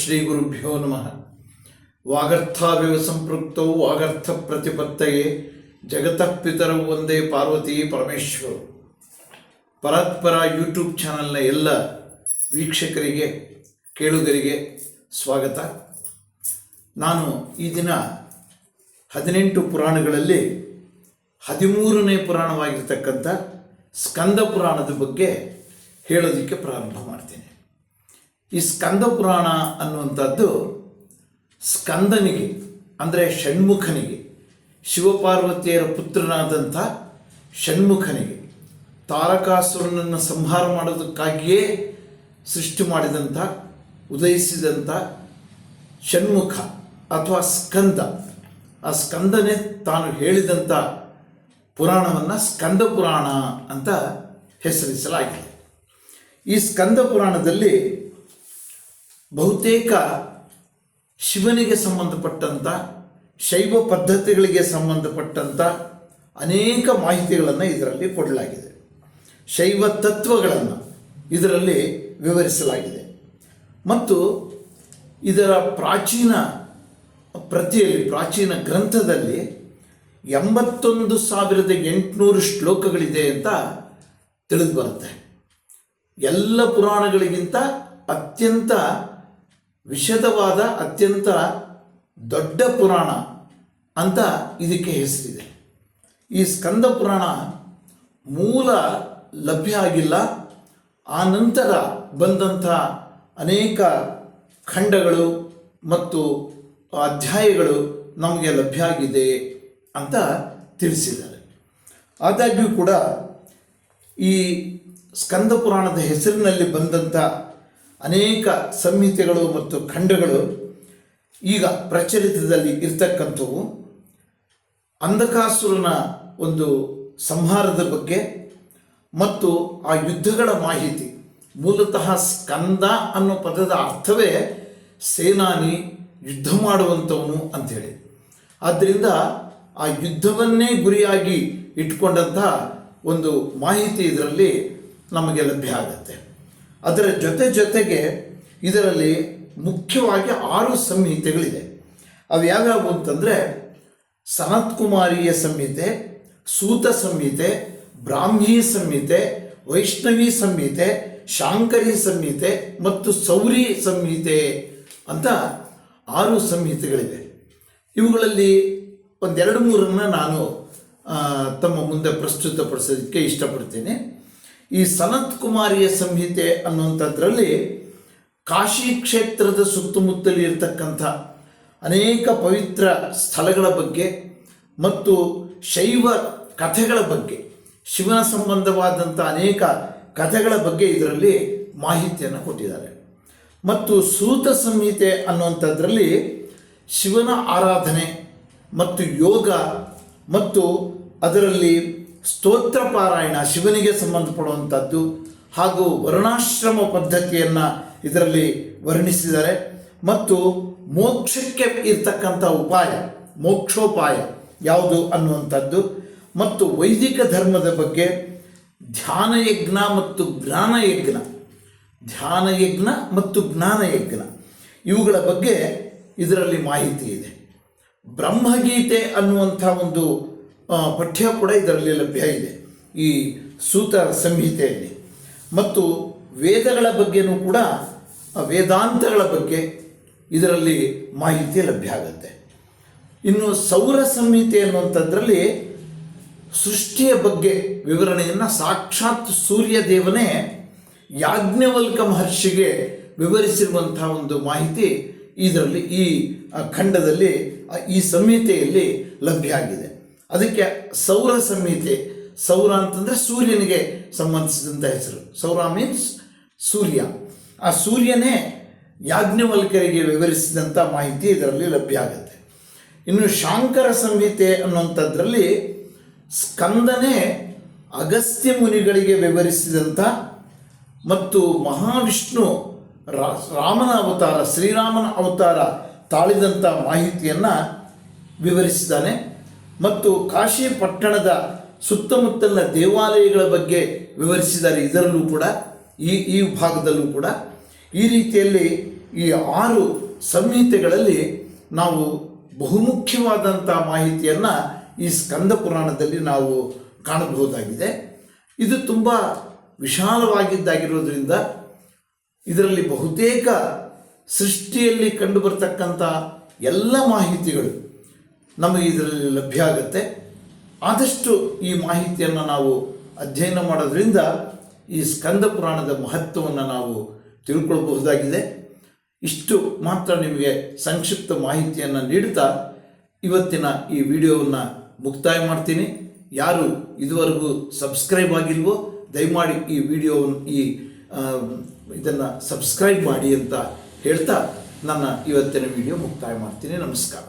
ಶ್ರೀ ಗುರುಭ್ಯೋ ನಮಃ. ವಾಗರ್ಥಾವಿವ ಸಂಪೃಕ್ತೌ ವಾಗರ್ಥ ಪ್ರತಿಪತ್ತಯೇ ಜಗತಃ ಪಿತರವು ಒಂದೇ ಪಾರ್ವತಿ ಪರಮೇಶ್ವರು. ಪರಾತ್ಪರ ಯೂಟ್ಯೂಬ್ ಚಾನಲ್ನ ಎಲ್ಲ ವೀಕ್ಷಕರಿಗೆ, ಕೇಳುಗರಿಗೆ ಸ್ವಾಗತ. ನಾನು ಈ ದಿನ ಹದಿನೆಂಟು ಪುರಾಣಗಳಲ್ಲಿ ಹದಿಮೂರನೇ ಪುರಾಣವಾಗಿರ್ತಕ್ಕಂಥ ಸ್ಕಂದ ಪುರಾಣದ ಬಗ್ಗೆ ಹೇಳೋದಕ್ಕೆ ಪ್ರಾರಂಭ ಮಾಡ್ತೇನೆ. ಈ ಸ್ಕಂದ ಪುರಾಣ ಅನ್ನುವಂಥದ್ದು ಸ್ಕಂದನಿಗೆ, ಅಂದರೆ ಷಣ್ಮುಖನಿಗೆ, ಶಿವಪಾರ್ವತಿಯರ ಪುತ್ರನಾದಂಥ ಷಣ್ಮುಖನಿಗೆ, ತಾರಕಾಸುರನನ್ನು ಸಂಹಾರ ಮಾಡೋದಕ್ಕಾಗಿಯೇ ಸೃಷ್ಟಿ ಮಾಡಿದಂಥ, ಉದಯಿಸಿದಂಥ ಷಣ್ಮುಖ ಅಥವಾ ಸ್ಕಂದ. ಆ ಸ್ಕಂದನೇ ತಾನು ಹೇಳಿದಂಥ ಪುರಾಣವನ್ನು ಸ್ಕಂದ ಪುರಾಣ ಅಂತ ಹೆಸರಿಸಲಾಗಿದೆ. ಈ ಸ್ಕಂದ ಪುರಾಣದಲ್ಲಿ ಬಹುತೇಕ ಶಿವನಿಗೆ ಸಂಬಂಧಪಟ್ಟಂಥ ಶೈವ ಪದ್ಧತಿಗಳಿಗೆ ಸಂಬಂಧಪಟ್ಟಂಥ ಅನೇಕ ಮಾಹಿತಿಗಳನ್ನು ಇದರಲ್ಲಿ ಕೊಡಲಾಗಿದೆ. ಶೈವ ತತ್ವಗಳನ್ನು ಇದರಲ್ಲಿ ವಿವರಿಸಲಾಗಿದೆ. ಮತ್ತು ಇದರ ಪ್ರಾಚೀನ ಪ್ರತಿಯಲ್ಲಿ, ಪ್ರಾಚೀನ ಗ್ರಂಥದಲ್ಲಿ ಎಂಬತ್ತೊಂದು ಸಾವಿರದ ಎಂಟುನೂರು ಶ್ಲೋಕಗಳಿದೆ ಅಂತ ತಿಳಿದು ಬರುತ್ತೆ. ಎಲ್ಲ ಪುರಾಣಗಳಿಗಿಂತ ಅತ್ಯಂತ ವಿಶದವಾದ ಅತ್ಯಂತ ದೊಡ್ಡ ಪುರಾಣ ಅಂತ ಇದಕ್ಕೆ ಹೆಸರಿದೆ. ಈ ಸ್ಕಂದ ಪುರಾಣ ಮೂಲ ಲಭ್ಯ ಆಗಿಲ್ಲ. ಆ ನಂತರ ಬಂದಂಥ ಅನೇಕ ಖಂಡಗಳು ಮತ್ತು ಅಧ್ಯಾಯಗಳು ನಮಗೆ ಲಭ್ಯ ಆಗಿದೆ ಅಂತ ತಿಳಿಸಿದ್ದಾರೆ. ಆದಾಗ್ಯೂ ಕೂಡ ಈ ಸ್ಕಂದ ಪುರಾಣದ ಹೆಸರಿನಲ್ಲಿ ಬಂದಂಥ ಅನೇಕ ಸಂಹಿತೆಗಳು ಮತ್ತು ಖಂಡಗಳು ಈಗ ಪ್ರಚಲಿತದಲ್ಲಿ ಇರ್ತಕ್ಕಂಥವು. ಅಂಧಕಾಸುರನ ಒಂದು ಸಂಹಾರದ ಬಗ್ಗೆ ಮತ್ತು ಆ ಯುದ್ಧಗಳ ಮಾಹಿತಿ. ಮೂಲತಃ ಸ್ಕಂದ ಅನ್ನೋ ಪದದ ಅರ್ಥವೇ ಸೇನಾನಿ ಯುದ್ಧ ಮಾಡುವಂಥವನು ಅಂಥೇಳಿ. ಆದ್ದರಿಂದ ಆ ಯುದ್ಧವನ್ನೇ ಗುರಿಯಾಗಿ ಇಟ್ಕೊಂಡಂತಹ ಒಂದು ಮಾಹಿತಿ ಇದರಲ್ಲಿ ನಮಗೆ ಲಭ್ಯ ಆಗುತ್ತೆ. ಅದರ ಜೊತೆ ಜೊತೆಗೆ ಇದರಲ್ಲಿ ಮುಖ್ಯವಾಗಿ ಆರು ಸಂಹಿತೆಗಳಿದೆ. ಅವು ಯಾವ್ಯಾವು ಅಂತಂದರೆ ಸನತ್ಕುಮಾರಿಯ ಸಂಹಿತೆ, ಸೂತ ಸಂಹಿತೆ, ಬ್ರಾಹ್ಮಿ ಸಂಹಿತೆ, ವೈಷ್ಣವಿ ಸಂಹಿತೆ, ಶಾಂಕರಿ ಸಂಹಿತೆ ಮತ್ತು ಸೌರಿ ಸಂಹಿತೆ ಅಂತ ಆರು ಸಂಹಿತೆಗಳಿವೆ. ಇವುಗಳಲ್ಲಿ ಒಂದೆರಡು ಮೂರನ್ನು ನಾನು ತಮ್ಮ ಮುಂದೆ ಪ್ರಸ್ತುತಪಡಿಸೋದಕ್ಕೆ ಇಷ್ಟಪಡ್ತೇನೆ. ಈ ಸನತ್ ಕುಮಾರಿಯ ಸಂಹಿತೆ ಅನ್ನುವಂಥದ್ರಲ್ಲಿ ಕಾಶಿ ಕ್ಷೇತ್ರದ ಸುತ್ತಮುತ್ತಲು ಇರತಕ್ಕಂಥ ಅನೇಕ ಪವಿತ್ರ ಸ್ಥಳಗಳ ಬಗ್ಗೆ ಮತ್ತು ಶೈವ ಕಥೆಗಳ ಬಗ್ಗೆ, ಶಿವನ ಸಂಬಂಧವಾದಂಥ ಅನೇಕ ಕಥೆಗಳ ಬಗ್ಗೆ ಇದರಲ್ಲಿ ಮಾಹಿತಿಯನ್ನು ಕೊಟ್ಟಿದ್ದಾರೆ. ಮತ್ತು ಸೂತ ಸಂಹಿತೆ ಅನ್ನುವಂಥದ್ರಲ್ಲಿ ಶಿವನ ಆರಾಧನೆ ಮತ್ತು ಯೋಗ ಮತ್ತು ಅದರಲ್ಲಿ ಸ್ತೋತ್ರ ಪಾರಾಯಣ ಶಿವನಿಗೆ ಸಂಬಂಧಪಡುವಂಥದ್ದು ಹಾಗೂ ವರ್ಣಾಶ್ರಮ ಪದ್ಧತಿಯನ್ನು ಇದರಲ್ಲಿ ವರ್ಣಿಸಿದ್ದಾರೆ. ಮತ್ತು ಮೋಕ್ಷಕ್ಕೆ ಇರ್ತಕ್ಕಂಥ ಉಪಾಯ, ಮೋಕ್ಷೋಪಾಯ ಯಾವುದು ಅನ್ನುವಂಥದ್ದು ಮತ್ತು ವೈದಿಕ ಧರ್ಮದ ಬಗ್ಗೆ ಧ್ಯಾನಯಜ್ಞ ಮತ್ತು ಜ್ಞಾನಯಜ್ಞ, ಧ್ಯಾನಯಜ್ಞ ಮತ್ತು ಜ್ಞಾನಯಜ್ಞ ಇವುಗಳ ಬಗ್ಗೆ ಇದರಲ್ಲಿ ಮಾಹಿತಿ ಇದೆ. ಬ್ರಹ್ಮಗೀತೆ ಅನ್ನುವಂಥ ಒಂದು ಪಠ್ಯ ಕೂಡ ಇದರಲ್ಲಿ ಲಭ್ಯ ಇದೆ. ಈ ಸೂತ ಸಂಹಿತೆಯಲ್ಲಿ. ಮತ್ತು ವೇದಗಳ ಬಗ್ಗೆನೂ ಕೂಡ ವೇದಾಂತಗಳ ಬಗ್ಗೆ ಇದರಲ್ಲಿ ಮಾಹಿತಿ ಲಭ್ಯ ಆಗುತ್ತೆ. ಇನ್ನು ಸೌರ ಸಂಹಿತೆ ಅನ್ನುವಂಥದ್ರಲ್ಲಿ ಸೃಷ್ಟಿಯ ಬಗ್ಗೆ ವಿವರಣೆಯನ್ನು ಸಾಕ್ಷಾತ್ ಸೂರ್ಯ ದೇವನೇ ಯಾಜ್ಞವಲ್ಕ ಮಹರ್ಷಿಗೆ ವಿವರಿಸಿರುವಂತಹ ಒಂದು ಮಾಹಿತಿ ಇದರಲ್ಲಿ ಈ ಖಂಡದಲ್ಲಿ ಈ ಸಂಹಿತೆಯಲ್ಲಿ ಲಭ್ಯ ಆಗಿದೆ. ಅದಕ್ಕೆ ಸೌರ ಸಂಹಿತೆ, ಸೌರ ಅಂತಂದರೆ ಸೂರ್ಯನಿಗೆ ಸಂಬಂಧಿಸಿದಂಥ ಹೆಸರು. ಸೌರ ಮೀನ್ಸ್ ಸೂರ್ಯ. ಆ ಸೂರ್ಯನೇ ಯಾಜ್ಞವಲ್ಕರಿಗೆ ವಿವರಿಸಿದಂಥ ಮಾಹಿತಿ ಇದರಲ್ಲಿ ಲಭ್ಯ ಆಗುತ್ತೆ. ಇನ್ನು ಶಾಂಕರ ಸಂಹಿತೆ ಅನ್ನುವಂಥದ್ರಲ್ಲಿ ಸ್ಕಂದನೇ ಅಗಸ್ತ್ಯ ಮುನಿಗಳಿಗೆ ವಿವರಿಸಿದಂಥ ಮತ್ತು ಮಹಾವಿಷ್ಣು ರಾಮನ ಅವತಾರ, ಶ್ರೀರಾಮನ ಅವತಾರ ತಾಳಿದಂಥ ಮಾಹಿತಿಯನ್ನು ವಿವರಿಸಿದ್ದಾನೆ. ಮತ್ತು ಕಾಶಿ ಪಟ್ಟಣದ ಸುತ್ತಮುತ್ತಲಿನ ದೇವಾಲಯಗಳ ಬಗ್ಗೆ ವಿವರಿಸಿದ್ದಾರೆ. ಇದರಲ್ಲೂ ಕೂಡ, ಈ ಈ ಭಾಗದಲ್ಲೂ ಕೂಡ, ಈ ರೀತಿಯಲ್ಲಿ ಈ ಆರು ಸಂಹಿತೆಗಳಲ್ಲಿ ನಾವು ಬಹುಮುಖ್ಯವಾದಂಥ ಮಾಹಿತಿಯನ್ನು ಈ ಸ್ಕಂದ ಪುರಾಣದಲ್ಲಿ ನಾವು ಕಾಣಬಹುದಾಗಿದೆ. ಇದು ತುಂಬ ವಿಶಾಲವಾಗಿದ್ದಾಗಿರೋದ್ರಿಂದ ಇದರಲ್ಲಿ ಬಹುತೇಕ ಸೃಷ್ಟಿಯಲ್ಲಿ ಕಂಡುಬರ್ತಕ್ಕಂಥ ಎಲ್ಲ ಮಾಹಿತಿಗಳು ನಮಗೆ ಇದರಲ್ಲಿ ಲಭ್ಯ ಆಗುತ್ತೆ. ಆದಷ್ಟು ಈ ಮಾಹಿತಿಯನ್ನು ನಾವು ಅಧ್ಯಯನ ಮಾಡೋದ್ರಿಂದ ಈ ಸ್ಕಂದ ಪುರಾಣದ ಮಹತ್ವವನ್ನು ನಾವು ತಿಳ್ಕೊಳ್ಬಹುದಾಗಿದೆ. ಇಷ್ಟು ಮಾತ್ರ ನಿಮಗೆ ಸಂಕ್ಷಿಪ್ತ ಮಾಹಿತಿಯನ್ನು ನೀಡುತ್ತಾ ಇವತ್ತಿನ ಈ ವಿಡಿಯೋವನ್ನು ಮುಕ್ತಾಯ ಮಾಡ್ತೀನಿ. ಯಾರು ಇದುವರೆಗೂ ಸಬ್ಸ್ಕ್ರೈಬ್ ಆಗಿಲ್ವೋ, ದಯಮಾಡಿ ಈ ವಿಡಿಯೋವನ್ನು ಈ ಇದನ್ನು ಸಬ್ಸ್ಕ್ರೈಬ್ ಮಾಡಿ ಅಂತ ಹೇಳ್ತಾ ನನ್ನ ಇವತ್ತಿನ ವಿಡಿಯೋ ಮುಕ್ತಾಯ ಮಾಡ್ತೀನಿ. ನಮಸ್ಕಾರ.